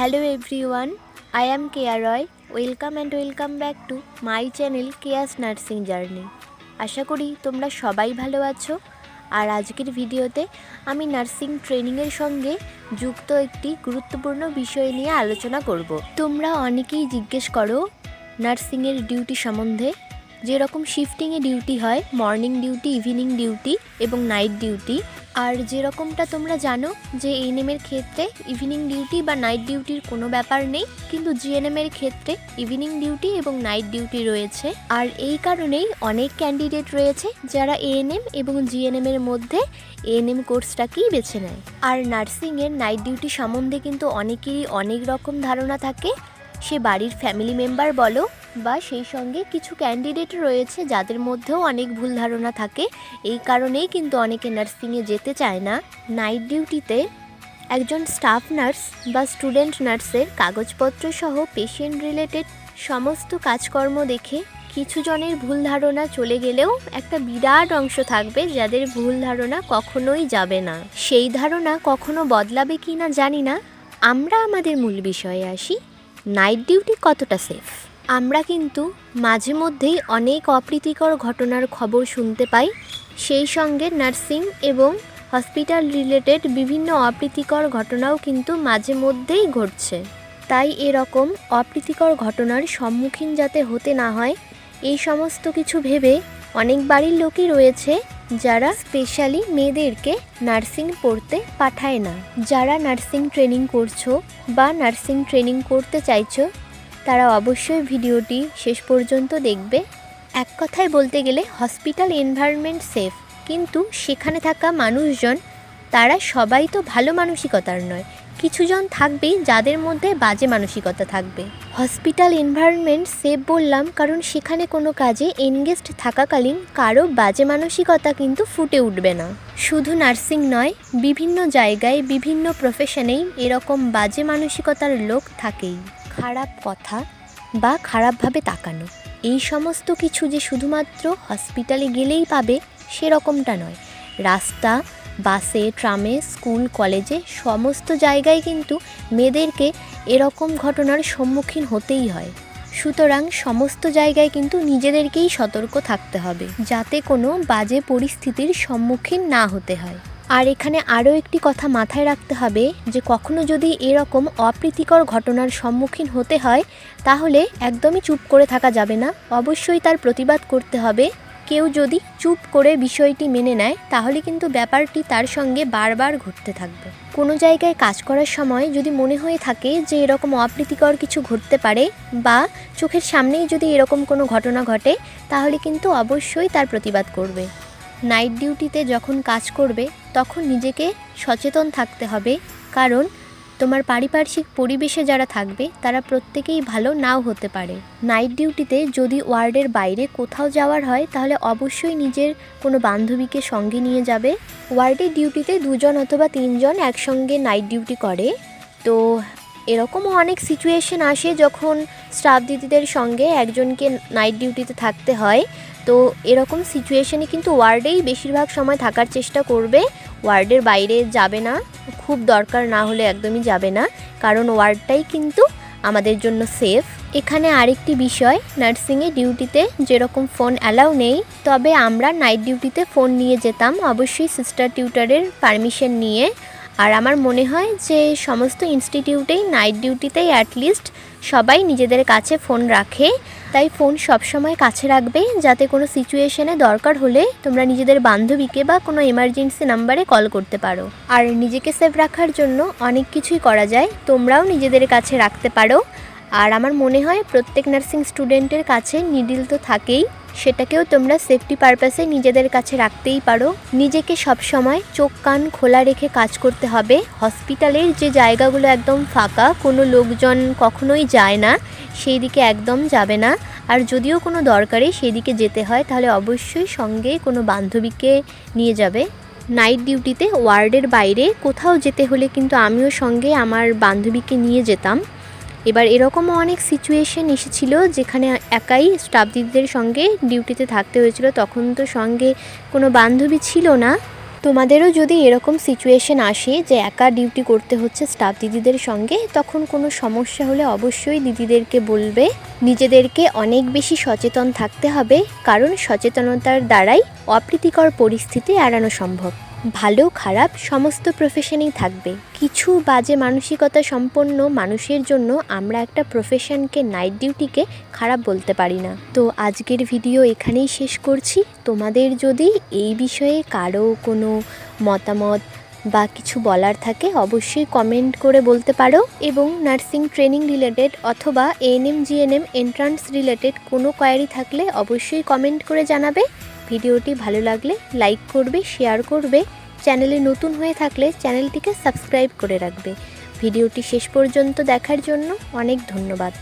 Hello everyone I am Keya Roy welcome and welcome back to my channel Keya's nursing journey আশা করি তোমরা সবাই ভালো আছো। আর আজকের ভিডিওতে আমি নার্সিং ট্রেনিংয়ের সঙ্গে যুক্ত একটি গুরুত্বপূর্ণ বিষয় নিয়ে আলোচনা করব। তোমরা অনেকেই জিজ্ঞেস করো নার্সিংয়ের ডিউটি সম্বন্ধে, যেরকম শিফটিংয়ে ডিউটি হয় মর্নিং ডিউটি ইভিনিং ডিউটি এবং নাইট ডিউটি আর যেরকমটা তোমরা জানো যে এএনএমের ক্ষেত্রে ইভিনিং ডিউটি বা নাইট ডিউটির কোনো ব্যাপার নেই, কিন্তু জিএনএমের ক্ষেত্রে ইভিনিং ডিউটি এবং নাইট ডিউটি রয়েছে। আর এই কারণেই অনেক ক্যান্ডিডেট রয়েছে যারা এএনএম এবং জিএনএমের মধ্যে এএনএম কোর্সটাকেই বেছে নেয়। আর নার্সিংয়ের নাইট ডিউটি সম্বন্ধে কিন্তু অনেকেরই অনেক রকম ধারণা থাকে। সে বাড়ির ফ্যামিলি মেম্বার বলো বা সেই সঙ্গে কিছু ক্যান্ডিডেট রয়েছে যাদের মধ্যেও অনেক ভুল ধারণা থাকে। এই কারণেই কিন্তু অনেকে নার্সিংয়ে যেতে চায় না। নাইট ডিউটিতে একজন স্টাফ নার্স বা স্টুডেন্ট নার্সের কাগজপত্র সহ পেশেন্ট রিলেটেড সমস্ত কাজকর্ম দেখে কিছু জনের ভুল ধারণা চলে গেলেও একটা বিরাট অংশ থাকবে যাদের ভুল ধারণা কখনোই যাবে না। সেই ধারণা কখনো বদলাবে কি না জানি না। আমরা আমাদের মূল বিষয়ে আসি। নাইট ডিউটি কতটা সেফ? আমরা কিন্তু মাঝে মধ্যেই অনেক অপ্রীতিকর ঘটনার খবর শুনতে পাই। সেই সঙ্গে নার্সিং এবং হসপিটাল রিলেটেড বিভিন্ন অপ্রীতিকর ঘটনাও কিন্তু মাঝে মধ্যেই ঘটছে। তাই এরকম অপ্রীতিকর ঘটনার সম্মুখীন যাতে হতে না হয়, এই সমস্ত কিছু ভেবে অনেক বাড়ির লোকই রয়েছে যারা স্পেশালি মেয়েদেরকে নার্সিং পড়তে পাঠায় না। যারা নার্সিং ট্রেনিং করছ বা নার্সিং ট্রেনিং করতে চাইছো, তারা অবশ্যই ভিডিওটি শেষ পর্যন্ত দেখবে। এক কথায় বলতে গেলে হসপিটাল এনভায়রনমেন্ট সেফ কিন্তু সেখানে থাকা মানুষজন, তারা সবাই তো ভালো মানসিকতার নয়। কিছুজন থাকবেই যাদের মধ্যে বাজে মানসিকতা থাকবে। হসপিটাল এনভায়রনমেন্ট সেফ বললাম কারণ সেখানে কোনো কাজে এনগেজড থাকাকালীন কারও বাজে মানসিকতা কিন্তু ফুটে উঠবে না। শুধু নার্সিং নয়, বিভিন্ন জায়গায়, বিভিন্ন প্রফেশনেই এরকম বাজে মানসিকতার লোক থাকেই। খারাপ কথা বা খারাপভাবে তাকানো, এই সমস্ত কিছু যে শুধুমাত্র হসপিটালে গেলেই পাবে সেরকমটা নয়। রাস্তা বাসে, ট্রামে, স্কুল, কলেজে, সমস্ত জায়গায় কিন্তু মেয়েদেরকে এরকম ঘটনার সম্মুখীন হতেই হয়। সুতরাং সমস্ত জায়গায় কিন্তু নিজেদেরকেই সতর্ক থাকতে হবে, যাতে কোনো বাজে পরিস্থিতির সম্মুখীন না হতে হয়। আর এখানে আরও একটি কথা মাথায় রাখতে হবে যে, কখনো যদি এরকম অপ্রীতিকর ঘটনার সম্মুখীন হতে হয়, তাহলে একদমই চুপ করে থাকা যাবে না। অবশ্যই তার প্রতিবাদ করতে হবে। কেউ যদি চুপ করে বিষয়টি মেনে নেয়, তাহলে কিন্তু ব্যাপারটি তার সঙ্গে বারবার ঘটতে থাকবে। কোনো জায়গায় কাজ করার সময় যদি মনে হয়ে থাকে যে এরকম অপ্রীতিকর কিছু ঘটতে পারে বা চোখের সামনেই যদি এরকম কোনো ঘটনা ঘটে, তাহলে কিন্তু অবশ্যই তার প্রতিবাদ করবে। নাইট ডিউটিতে যখন কাজ করবে, তখন নিজেকে সচেতন থাকতে হবে, কারণ তোমার পারিপার্শ্বিক পরিবেশে যারা থাকবে, তারা প্রত্যেকেই ভালো নাও হতে পারে। নাইট ডিউটিতে যদি ওয়ার্ডের বাইরে কোথাও যাওয়ার হয়, তাহলে অবশ্যই নিজের কোনো বান্ধবীকে সঙ্গে নিয়ে যাবে। ওয়ার্ডের ডিউটিতে দুজন অথবা তিনজন একসঙ্গে নাইট ডিউটি করে। তো এরকমও অনেক সিচুয়েশন আসে যখন স্টাফ দিদিদের সঙ্গে একজনকে নাইট ডিউটিতে থাকতে হয়। তো এরকম সিচুয়েশনে কিন্তু ওয়ার্ডেই বেশিরভাগ সময় থাকার চেষ্টা করবে। ওয়ার্ডের বাইরে যাবে না, খুব দরকার না হলে একদমই যাবে না। কারণ ওয়ার্ডটাই কিন্তু আমাদের জন্য সেফ এখানে আরেকটি বিষয় নার্সিংয়ে ডিউটিতে যেরকম ফোন অ্যালাউ নেই, তবে আমরা নাইট ডিউটিতে ফোন নিয়ে যেতাম। অবশ্যই সিস্টার টিউটারের পারমিশন নিয়ে। আর আমার মনে হয় যে সমস্ত ইনস্টিটিউটেই নাইট ডিউটিতেই অ্যাটলিস্ট সবাই নিজেদের কাছে ফোন রাখে। তাই ফোন সবসময় কাছে রাখবে যাতে কোনো সিচুয়েশনে দরকার হলে তোমরা নিজেদের বান্ধবীকে বা কোনো এমার্জেন্সি নাম্বারে কল করতে পারো। আর নিজেকে সেভ রাখার জন্য অনেক কিছুই করা যায়। তোমরাও নিজেদের কাছে রাখতে পারো। আর আমার মনে হয় প্রত্যেক নার্সিং স্টুডেন্টের কাছে নিডিল তো থাকেই। সেটাকেও তোমরা সেফটি পারপাসে নিজেদের কাছে রাখতেই পারো। নিজেকে সবসময় চোখ কান খোলা রেখে কাজ করতে হবে। হসপিটালের যে জায়গাগুলো একদম ফাঁকা, কোনো লোকজন কখনোই যায় না সেই দিকে একদম যাবে না। আর যদিও কোনো দরকারে সেই দিকে যেতে হয়, তাহলে অবশ্যই সঙ্গে কোনো বান্ধবীকে নিয়ে যাবে। নাইট ডিউটিতে ওয়ার্ডের বাইরে কোথাও যেতে হলে কিন্তু আমিও সঙ্গে আমার বান্ধবীকে নিয়ে যেতাম। এবার এরকমও অনেক সিচুয়েশন এসেছিল যেখানে একাই স্টাফ দিদিদের সঙ্গে ডিউটিতে থাকতে হয়েছিল। তখন তো সঙ্গে কোনো বান্ধবী ছিল না। তোমাদেরও যদি এরকম সিচুয়েশন আসে যে একা ডিউটি করতে হচ্ছে স্টাফ দিদিদের সঙ্গে, তখন কোনো সমস্যা হলে অবশ্যই দিদিদেরকে বলবে। নিজেদেরকে অনেক বেশি সচেতন থাকতে হবে, কারণ সচেতনতার দ্বারাই অপ্রীতিকর পরিস্থিতি এড়ানো সম্ভব। ভালো, খারাপ, সমস্ত প্রফেশনেই থাকবে। কিছু বাজে মানসিকতা সম্পন্ন মানুষের জন্য আমরা একটা প্রফেশনকে নাইট ডিউটিকে খারাপ বলতে পারি না। তো আজকের ভিডিও এখানেই শেষ করছি। তোমাদের যদি এই বিষয়ে কারও কোনো মতামত বা কিছু বলার থাকে, অবশ্যই কমেন্ট করে বলতে পারো এবং নার্সিং ট্রেনিং রিলেটেড অথবা এএনএম জিএনএম এন্ট্রান্স রিলেটেড কোনো কোয়ারি থাকলে অবশ্যই কমেন্ট করে জানাবে। ভিডিওটি ভালো লাগলে লাইক করবে, শেয়ার করবে। চ্যানেলে নতুন হয়ে থাকলে চ্যানেলটিকে সাবস্ক্রাইব করে রাখবে। ভিডিওটি শেষ পর্যন্ত দেখার জন্য অনেক ধন্যবাদ।